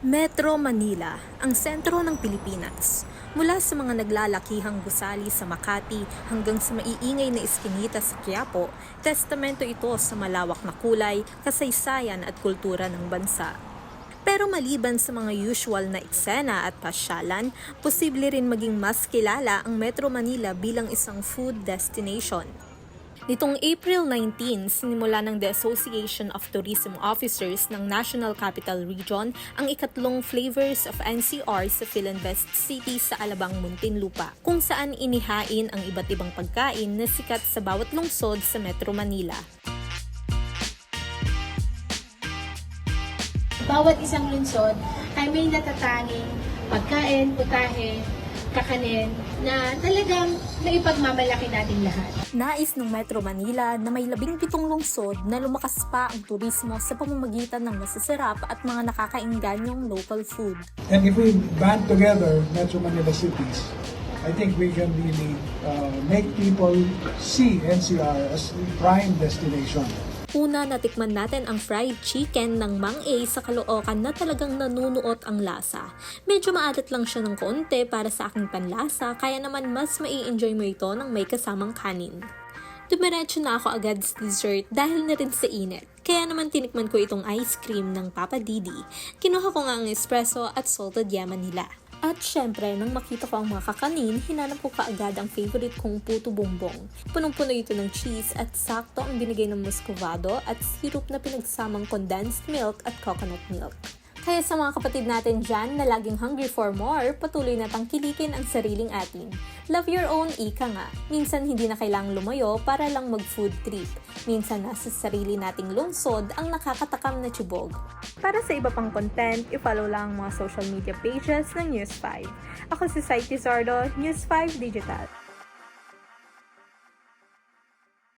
Metro Manila, ang sentro ng Pilipinas. Mula sa mga naglalakihang gusali sa Makati hanggang sa maiingay na iskinita sa Quiapo, testamento ito sa malawak na kulay, kasaysayan at kultura ng bansa. Pero maliban sa mga usual na eksena at pasyalan, posible rin maging mas kilala ang Metro Manila bilang isang food destination. Nitong April 19, sinimula ng The Association of Tourism Officers ng National Capital Region ang ikatlong Flavors of NCR sa Philinvest City sa Alabang, Muntinlupa, kung saan inihain ang iba't ibang pagkain na sikat sa bawat lungsod sa Metro Manila. bawat isang lungsod ay may natatanging pagkain, putahe, kakanin na talagang naipagmamalaki natin lahat. Nais ng Metro Manila na may labing pitong lungsod na lumakas pa ang turismo sa pamamagitan ng masasarap at mga nakakainganyong local food. And if we band together Metro Manila cities, I think we can really uh, make people see NCR as the prime destination. Una, natikman natin ang fried chicken ng Mang A sa Caloocan na talagang nanunuot ang lasa. Medyo maalat lang siya ng konti para sa aking panlasa, kaya naman mas mai-enjoy mo ito ng may kasamang kanin. Dumiretso na ako agad sa dessert dahil na rin sa init. Kaya naman tinikman ko itong ice cream ng Papa Didi. Kinuha ko nga ang espresso at salted yaman nila. At syempre, nang makita ko ang mga kakanin, hinanap ko kaagad ang favorite kong puto bongbong. Punong-puno ito ng cheese at sakto ang binigay ng muscovado at syrup na pinagsamang condensed milk at coconut milk. Kaya sa mga kapatid natin dyan na laging hungry for more, patuloy na tangkilikin ang sariling atin. Love your own, ika nga. Minsan hindi na kailangang lumayo para lang mag-food trip. Minsan nasa sarili nating lungsod ang nakakatakam na tubog. Para sa iba pang content, i-follow lang ang mga social media pages ng News 5. Ako si Sai Tizardo, News 5 Digital.